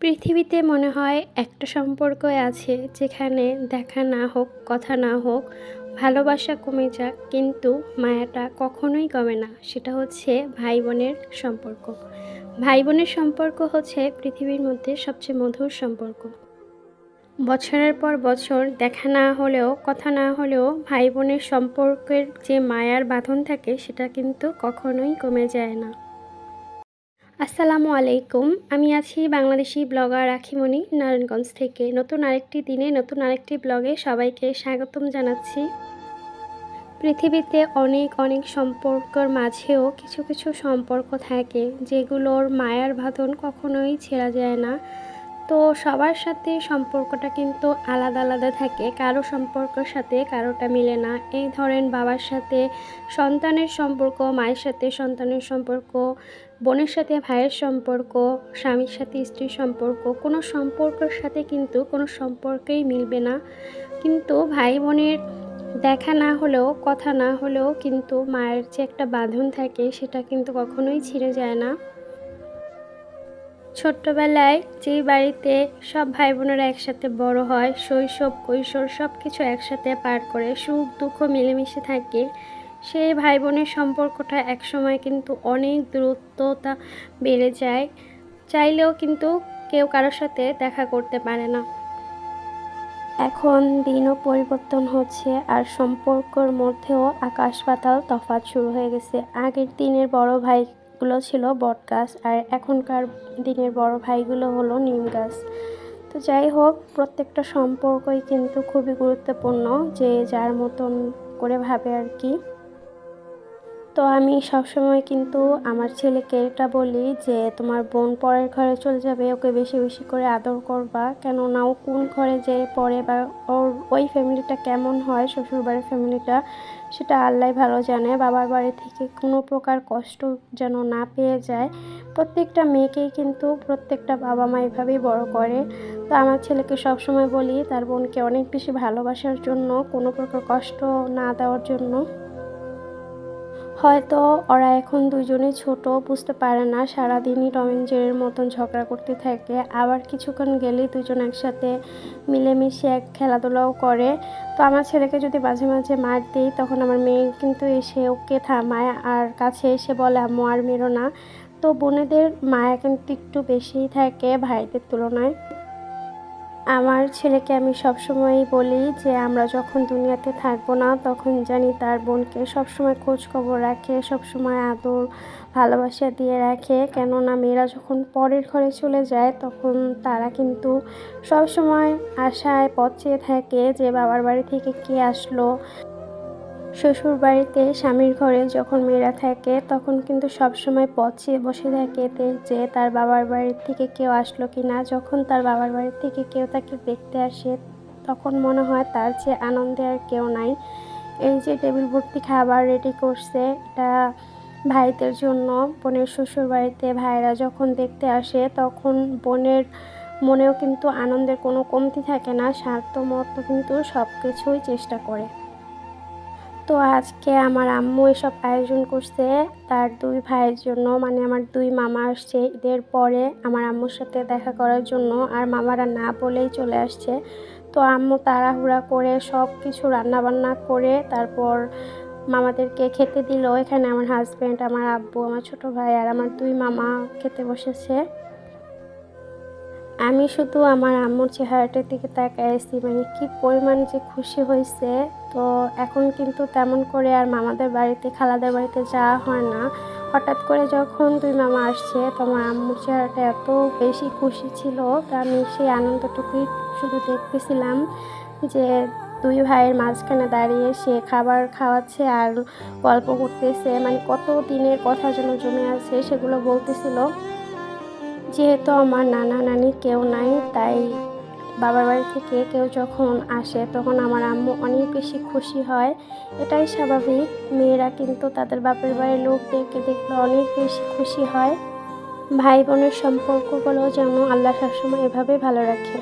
পৃথিবীতে মনে হয় একটা সম্পর্ক আছে যেখানে দেখা না হোক, কথা না হোক, ভালোবাসা কমে যাক, কিন্তু মায়াটা কখনোই কমে না। সেটা হচ্ছে ভাই বোনের সম্পর্ক। ভাই বোনের সম্পর্ক হচ্ছে পৃথিবীর মধ্যে সবচেয়ে মধুর সম্পর্ক। বছরের পর বছর দেখা না হলেও, কথা না হলেও ভাই বোনের সম্পর্কের যে মায়ার বাঁধন থাকে, সেটা কিন্তু কখনোই কমে যায় না। আসসালামু আলাইকুম। আমি আছি বাংলাদেশি ব্লগার রাখিমণি, নারায়ণগঞ্জ থেকে। নতুন আরেকটি দিনে, নতুন আরেকটি ব্লগে সবাইকে স্বাগতম জানাচ্ছি। পৃথিবীতে অনেক অনেক সম্পর্কর মাঝেও কিছু কিছু সম্পর্ক থাকে যেগুলোর মায়ার ভাতন কখনোই ছেড়া যায় না। তো সবার সাথে সম্পর্কটা কিন্তু আলাদা আলাদা থাকে। কারও সম্পর্কের সাথে কারোটা মিলে না। এই ধরেন বাবার সাথে সন্তানের সম্পর্ক, মায়ের সাথে সন্তানের সম্পর্ক, বোনের সাথে ভাইয়ের সম্পর্ক, স্বামীর সাথে স্ত্রীর সম্পর্ক, কোনো সম্পর্কের সাথে কিন্তু কোনো সম্পর্কেই মিলবে না। কিন্তু ভাই বোনের দেখা না হলেও, কথা না হলেও কিন্তু মায়ের যে একটা বাঁধন থাকে, সেটা কিন্তু কখনোই ছিঁড়ে যায় না। ছোট্টবেলায় যেই বাড়িতে সব ভাই বোনেরা একসাথে বড় হয়, শৈশব, কৈশোর সব কিছু একসাথে পার করে সুখ, দুঃখ মিলেমিশে থাকে, সেই ভাই বোনের সম্পর্কটা একসময় কিন্তু অনেক দূরত্বতা বেড়ে যায়। চাইলেও কিন্তু কেউ কারোর সাথে দেখা করতে পারে না। এখন দিনও পরিবর্তন হচ্ছে আর সম্পর্কর মধ্যেও আকাশ পাতাল তফাৎ শুরু হয়ে গেছে। আগের দিনের বড় ভাইগুলো ছিল বট গাছ আর এখনকার দিনের বড় ভাইগুলো হলো নিম গাছ। তো যাই হোক, প্রত্যেকটা সম্পর্কই কিন্তু খুবই গুরুত্বপূর্ণ যে যার মতন করে ভাবে আর কি। তো আমি সবসময় কিন্তু আমার ছেলেকে এটা বলি যে, তোমার বোন পরের ঘরে চলে যাবে, ওকে বেশি বেশি করে আদর করবা। কেননা ও কোন ঘরে যে পড়ে বা ওর, ওই ফ্যামিলিটা কেমন হয়, শ্বশুরবাড়ির ফ্যামিলিটা, সেটা আল্লাহ ভালো জানে। বাবার বাড়ি থেকে কোনো প্রকার কষ্ট যেন না পেয়ে যায়। প্রত্যেকটা মেয়েকেই কিন্তু প্রত্যেকটা বাবা মা এভাবেই বড় করে। তো আমার ছেলেকে সবসময় বলি, তার বোনকে অনেক বেশি ভালোবাসার জন্য, কোনো প্রকার কষ্ট না দেওয়ার জন্য। হয়তো ওরা এখন দুজনে ছোট, বুঝতে পারে না। সারাদিনই টম জেরের মতন ঝগড়া করতে থাকে। আবার কিছুক্ষণ গেলেই দুজন একসাথে মিলেমিশে এক খেলাধুলাও করে। তো আমার ছেলেকে যদি মাঝে মাঝে মার দিই, তখন আমার মেয়ে কিন্তু এসে ওকে থামায় আর কাছে এসে বলে, আম্মু, আর মেরো না। তো বোনেদের মায়া কিন্তু একটু বেশিই থাকে ভাইদের তুলনায়। আমার ছেলেকে আমি সবসময়ই বলি যে, আমরা যখন দুনিয়াতে থাকব না, তখন জানি তার বোনকে সবসময় খোঁজ খবর রাখে, সবসময় আদর, ভালোবাসা দিয়ে রাখে। কেননা মেয়েরা যখন পরের ঘরে চলে যায়, তখন তারা কিন্তু সবসময় আশায় পথ চেয়ে থাকে যে, বাবার বাড়ি থেকে কে আসলো। শ্বশুর বাড়িতে স্বামীর ঘরে যখন মেয়েরা থাকে, তখন কিন্তু সবসময় পচে বসে থাকে যে তার বাবার বাড়ির থেকে কেউ আসলো কি না যখন তার বাবার বাড়ির থেকে কেউ তাকে দেখতে আসে, তখন মনে হয় তার যে আনন্দে আর কেউ নাই। এই যে টেবিল ভর্তি খাবার রেডি করছে, এটা ভাইদের জন্য। বোনের শ্বশুর বাড়িতে ভাইরা যখন দেখতে আসে, তখন বোনের মনেও কিন্তু আনন্দের কোনো কমতি থাকে না। স্বার্থ মতো কিন্তু সব কিছুই চেষ্টা করে। তো আজকে আমার আম্মু এসব আয়োজন করছে, তার দুই ভাইয়ের জন্য। মানে আমার দুই মামা আসছে ঈদের পরে আমার আম্মুর সাথে দেখা করার জন্য, আর মামারা না বলেই চলে আসছে। তো আম্মু তাড়াহুড়া করে সব কিছু রান্নাবান্না করে তারপর মামাদেরকে খেতে দিল। এখানে আমার হাজব্যান্ড আমার আব্বু, আমার ছোট ভাই আর আমার দুই মামা খেতে বসেছে। আমি শুধু আমার আম্মুর চেহারাটার দিকে তাকাইছি মানে কি পরিমাণ যে খুশি হয়েছে। তো এখন কিন্তু তেমন করে আর মামাদের বাড়িতে, খালাদের বাড়িতে যাওয়া হয় না। হঠাৎ করে যখন দুই মামা আসছে তো আমার আম্মুর চেহারাটা এত বেশি খুশি ছিল, তো আমি সেই আনন্দটুকুই শুধু দেখতেছিলাম যে দুই ভাইয়ের মাঝখানে দাঁড়িয়ে সে খাবার খাওয়াচ্ছে আর গল্প করতেছে মানে কত দিনের কথা যেন জমে আছে সেগুলো বলতেছিল। যেহেতু আমার নানা নানি কেউ নাই, তাই বাবার বাড়ি থেকে কেউ যখন আসে, তখন আমার আম্মু অনেক বেশি খুশি হয়। এটাই স্বাভাবিক। মেয়েরা কিন্তু তাদের বাপের বাড়ির লোকদেরকে দেখলে অনেক বেশি খুশি হয়। ভাই বোনের সম্পর্কগুলো যেন আল্লাহ সবসময় এভাবে ভালো রাখে।